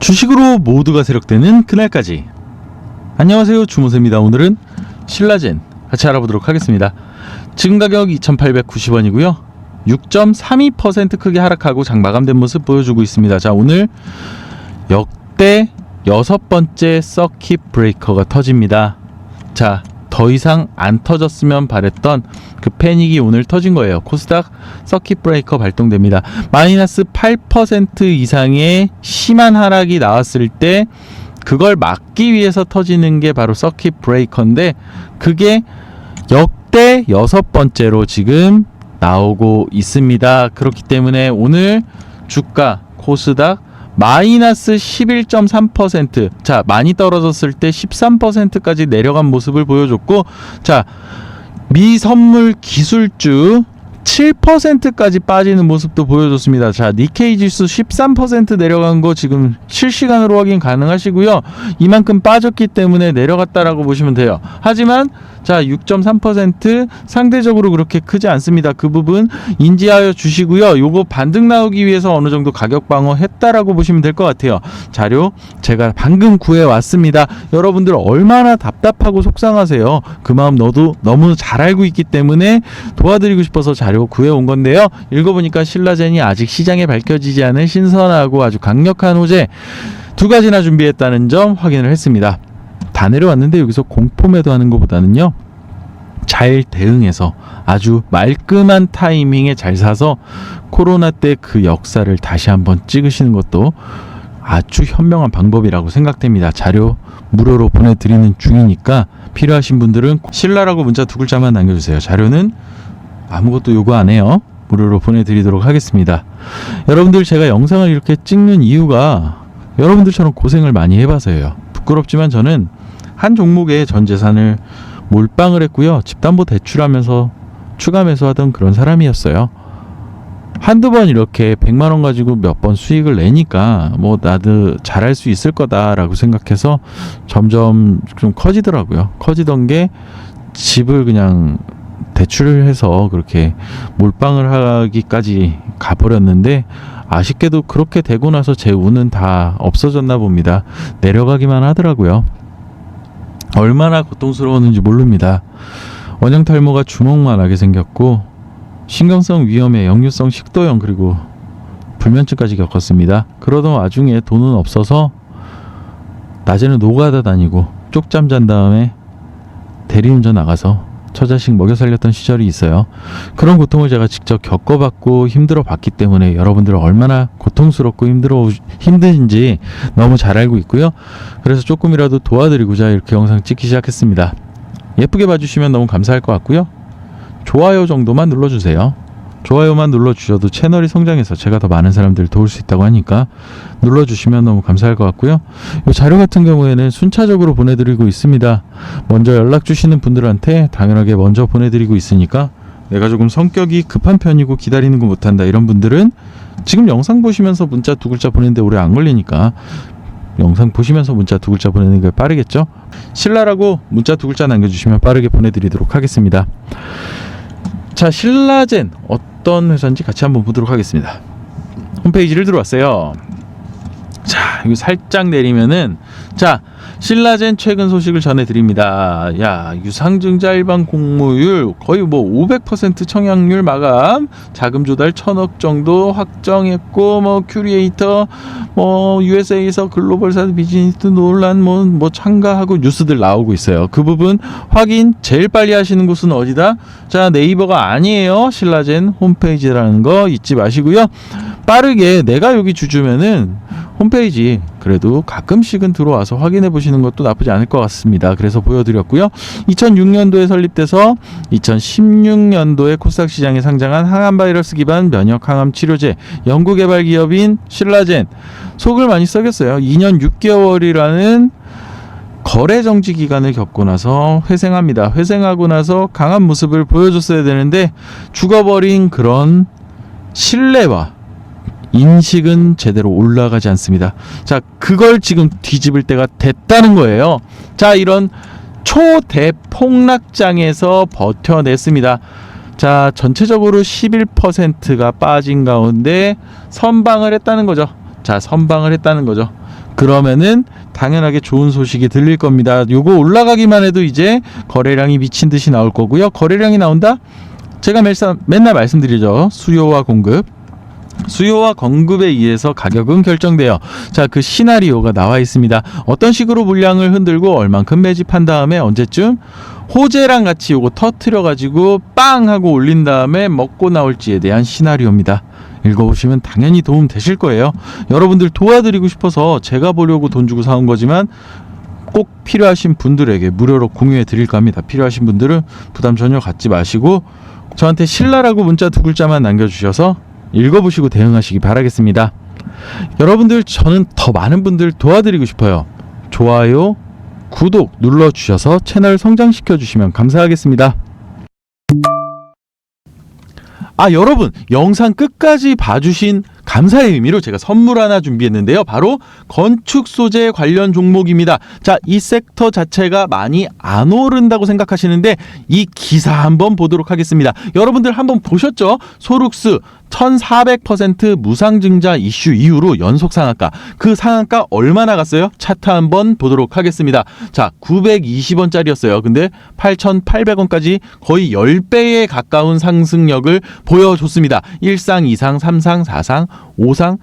주식으로 모두가 세력되는 그날까지. 안녕하세요 주모세입니다. 오늘은 신라젠 같이 알아보도록 하겠습니다. 지금 가격 2890원이고요. 6.32% 크게 하락하고 장 마감된 모습 보여주고 있습니다. 자 오늘 역대 여섯 번째 서킷 브레이커가 터집니다. 자 더 이상 안 터졌으면 바랬던 그 패닉이 오늘 터진 거예요. 코스닥 서킷 브레이커 발동됩니다. 마이너스 8% 이상의 심한 하락이 나왔을 때 그걸 막기 위해서 터지는 게 바로 서킷 브레이커인데 그게 역대 여섯 번째로 지금 나오고 있습니다. 그렇기 때문에 오늘 주가 코스닥 마이너스 11.3%. 자, 많이 떨어졌을 때 13%까지 내려간 모습을 보여줬고, 자, 미 선물 기술주 7%까지 빠지는 모습도 보여줬습니다. 자, 니케이 지수 13% 내려간 거 지금 실시간으로 확인 가능하시고요. 이만큼 빠졌기 때문에 내려갔다라고 보시면 돼요. 하지만 자, 6.3% 상대적으로 그렇게 크지 않습니다. 그 부분 인지하여 주시고요. 요거 반등 나오기 위해서 어느 정도 가격 방어 했다라고 보시면 될 것 같아요. 자료 제가 방금 구해 왔습니다. 여러분들 얼마나 답답하고 속상하세요. 그 마음 너도 너무 잘 알고 있기 때문에 도와드리고 싶어서 자료 구해 온 건데요. 읽어보니까 신라젠이 아직 시장에 밝혀지지 않은 신선하고 아주 강력한 호재 두 가지나 준비했다는 점 확인을 했습니다. 다 내려왔는데 여기서 공포 매도하는 것보다는요. 잘 대응해서 아주 말끔한 타이밍에 잘 사서 코로나 때 그 역사를 다시 한번 찍으시는 것도 아주 현명한 방법이라고 생각됩니다. 자료 무료로 보내드리는 중이니까 필요하신 분들은 신라라고 문자 두 글자만 남겨주세요. 자료는 아무것도 요구 안 해요. 무료로 보내드리도록 하겠습니다. 여러분들 제가 영상을 이렇게 찍는 이유가 여러분들처럼 고생을 많이 해봐서예요. 부끄럽지만 저는 한 종목에 전 재산을 몰빵을 했고요. 집담보 대출하면서 추가 매수하던 그런 사람이었어요. 한두 번 이렇게 100만 원 가지고 몇 번 수익을 내니까 뭐 나도 잘할 수 있을 거다라고 생각해서 점점 좀 커지더라고요. 커지던 게 집을 그냥 대출을 해서 그렇게 몰빵을 하기까지 가버렸는데 아쉽게도 그렇게 되고 나서 제 운은 다 없어졌나 봅니다. 내려가기만 하더라고요. 얼마나 고통스러웠는지 모릅니다. 원형 탈모가 주먹만하게 생겼고 신경성 위염에 역류성 식도염 그리고 불면증까지 겪었습니다. 그러던 와중에 돈은 없어서 낮에는 노가다 다니고 쪽잠 잔 다음에 대리운전 나가서 처자식 먹여 살렸던 시절이 있어요. 그런 고통을 제가 직접 겪어봤고 힘들어 봤기 때문에 여러분들 얼마나 고통스럽고 힘들어 힘든지 너무 잘 알고 있고요. 그래서 조금이라도 도와드리고자 이렇게 영상 찍기 시작했습니다. 예쁘게 봐주시면 너무 감사할 것 같고요. 좋아요 정도만 눌러주세요. 좋아요만 눌러주셔도 채널이 성장해서 제가 더 많은 사람들을 도울 수 있다고 하니까 눌러주시면 너무 감사할 것 같고요. 이 자료 같은 경우에는 순차적으로 보내드리고 있습니다. 먼저 연락 주시는 분들한테 당연하게 먼저 보내드리고 있으니까 내가 조금 성격이 급한 편이고 기다리는 거 못한다 이런 분들은 지금 영상 보시면서 문자 두 글자 보내는데 오래 안 걸리니까 영상 보시면서 문자 두 글자 보내는 게 빠르겠죠? 신라라고 문자 두 글자 남겨주시면 빠르게 보내드리도록 하겠습니다. 자, 신라젠 어떤 회사인지 같이 한번 보도록 하겠습니다. 홈페이지를 들어왔어요. 자, 여기 살짝 내리면은 자, 신라젠 최근 소식을 전해드립니다. 야, 유상증자 일반 공모율 거의 뭐 500% 청약률 마감, 자금 조달 천억 정도 확정했고, 뭐 큐리에이터, 뭐 USA에서 글로벌사 비즈니스 논란 뭐, 뭐 참가하고 뉴스들 나오고 있어요. 그 부분 확인 제일 빨리 하시는 곳은 어디다? 자, 네이버가 아니에요. 신라젠 홈페이지라는 거 잊지 마시고요. 빠르게 내가 여기 주주면은 홈페이지 그래도 가끔씩은 들어와서 확인해 보시는 것도 나쁘지 않을 것 같습니다. 그래서 보여드렸고요. 2006년도에 설립돼서 2016년도에 코스닥 시장에 상장한 항암 바이러스 기반 면역 항암 치료제 연구개발 기업인 신라젠 속을 많이 썩였어요. 2년 6개월이라는 거래 정지 기간을 겪고 나서 회생합니다. 회생하고 나서 강한 모습을 보여줬어야 되는데 죽어버린 그런 신뢰와 인식은 제대로 올라가지 않습니다. 자, 그걸 지금 뒤집을 때가 됐다는 거예요. 자, 이런 초대폭락장에서 버텨냈습니다. 자, 전체적으로 11%가 빠진 가운데 선방을 했다는 거죠. 자, 선방을 했다는 거죠. 그러면은 당연하게 좋은 소식이 들릴 겁니다. 요거 올라가기만 해도 이제 거래량이 미친 듯이 나올 거고요. 거래량이 나온다? 제가 맨날, 말씀드리죠. 수요와 공급. 수요와 공급에 의해서 가격은 결정돼요. 자, 그 시나리오가 나와 있습니다. 어떤 식으로 물량을 흔들고 얼만큼 매집한 다음에 언제쯤 호재랑 같이 요거 터트려 가지고 빵 하고 올린 다음에 먹고 나올지에 대한 시나리오입니다. 읽어보시면 당연히 도움 되실 거예요. 여러분들 도와드리고 싶어서 제가 보려고 돈 주고 사온 거지만 꼭 필요하신 분들에게 무료로 공유해 드릴까 합니다. 필요하신 분들은 부담 전혀 갖지 마시고 저한테 신라라고 문자 두 글자만 남겨주셔서 읽어보시고 대응하시기 바라겠습니다. 여러분들 저는 더 많은 분들 도와드리고 싶어요. 좋아요, 구독 눌러주셔서 채널 성장시켜 주시면 감사하겠습니다. 아 여러분 영상 끝까지 봐주신 감사의 의미로 제가 선물 하나 준비했는데요. 바로 건축 소재 관련 종목입니다. 자, 이 섹터 자체가 많이 안 오른다고 생각하시는데 이 기사 한번 보도록 하겠습니다. 여러분들 한번 보셨죠? 소룩스 1400% 무상증자 이슈 이후로 연속 상한가. 그 상한가 얼마 나 갔어요? 차트 한번 보도록 하겠습니다. 자, 920원짜리였어요. 근데 8,800원까지 거의 10배에 가까운 상승력을 보여줬습니다. 1상, 2상, 3상, 4상, 5상,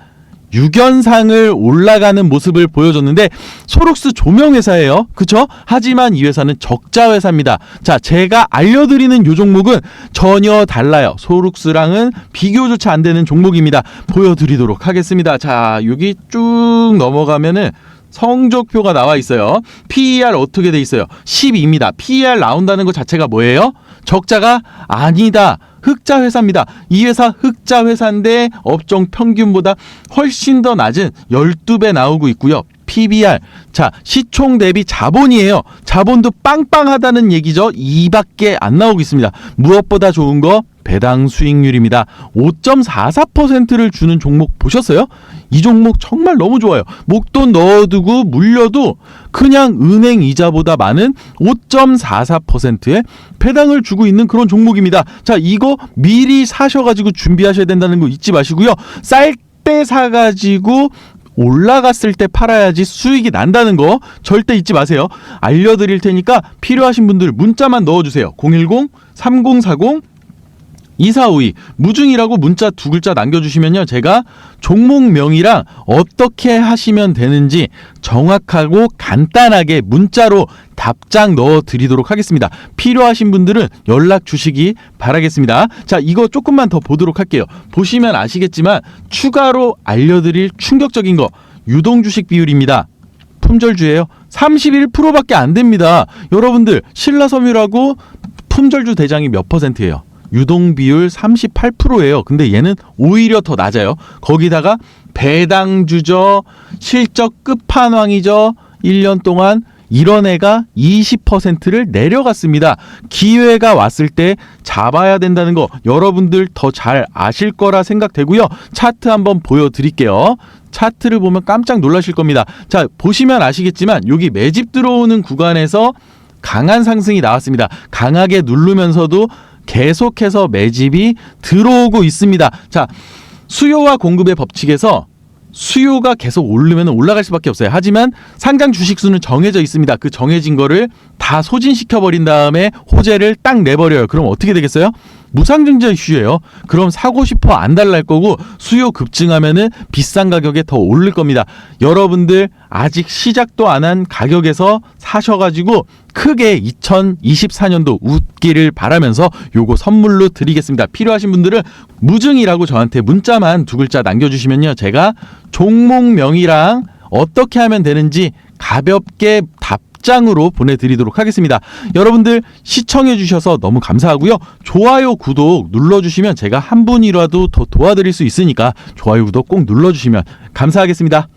6연상을 올라가는 모습을 보여줬는데 소록스 조명회사예요. 그쵸? 하지만 이 회사는 적자 회사입니다. 자, 제가 알려드리는 요 종목은 전혀 달라요. 소록스랑은 비교조차 안 되는 종목입니다. 보여드리도록 하겠습니다. 자, 여기 쭉 넘어가면은 성적표가 나와 있어요. PER 어떻게 돼 있어요? 12입니다. PER 나온다는 것 자체가 뭐예요? 적자가 아니다. 흑자 회사입니다. 이 회사 흑자 회사인데 업종 평균보다 훨씬 더 낮은 12배 나오고 있고요. PBR. 자, 시총 대비 자본이에요. 자본도 빵빵하다는 얘기죠. 이밖에 안 나오고 있습니다. 무엇보다 좋은 거 배당 수익률입니다. 5.44%를 주는 종목 보셨어요? 이 종목 정말 너무 좋아요. 목돈 넣어두고 물려도 그냥 은행 이자보다 많은 5.44%의 배당을 주고 있는 그런 종목입니다. 자, 이거 미리 사셔가지고 준비하셔야 된다는 거 잊지 마시고요. 쌀 때 사가지고 올라갔을 때 팔아야지 수익이 난다는 거 절대 잊지 마세요. 알려드릴 테니까 필요하신 분들 문자만 넣어주세요. 010-3040 2452 무중이라고 문자 두 글자 남겨주시면요. 제가 종목명이랑 어떻게 하시면 되는지 정확하고 간단하게 문자로 답장 넣어드리도록 하겠습니다. 필요하신 분들은 연락 주시기 바라겠습니다. 자 이거 조금만 더 보도록 할게요. 보시면 아시겠지만 추가로 알려드릴 충격적인 거 유동 주식 비율입니다. 품절주예요. 31%밖에 안 됩니다. 여러분들 신라섬유라고 품절주 대장이 몇 퍼센트예요 유동 비율 38%예요. 근데 얘는 오히려 더 낮아요. 거기다가 배당주죠. 실적 끝판왕이죠. 1년 동안 이런 애가 20%를 내려갔습니다. 기회가 왔을 때 잡아야 된다는 거 여러분들 더 잘 아실 거라 생각되고요. 차트 한번 보여드릴게요. 차트를 보면 깜짝 놀라실 겁니다. 자, 보시면 아시겠지만 여기 매집 들어오는 구간에서 강한 상승이 나왔습니다. 강하게 누르면서도 계속해서 매집이 들어오고 있습니다. 자, 수요와 공급의 법칙에서 수요가 계속 오르면 올라갈 수밖에 없어요. 하지만 상장 주식 수는 정해져 있습니다. 그 정해진 거를 다 소진시켜 버린 다음에 호재를 딱 내버려요. 그럼 어떻게 되겠어요? 무상증자 이슈예요. 그럼 사고 싶어 안 달랄 거고 수요 급증하면은 비싼 가격에 더 오를 겁니다. 여러분들 아직 시작도 안 한 가격에서 사셔가지고 크게 2024년도 웃기를 바라면서 요거 선물로 드리겠습니다. 필요하신 분들은 무증이라고 저한테 문자만 두 글자 남겨주시면요. 제가 종목명이랑 어떻게 하면 되는지 가볍게 답장으로 보내드리도록 하겠습니다. 여러분들 시청해주셔서 너무 감사하고요. 좋아요, 구독 눌러주시면 제가 한 분이라도 더 도와드릴 수 있으니까 좋아요, 구독 꼭 눌러주시면 감사하겠습니다.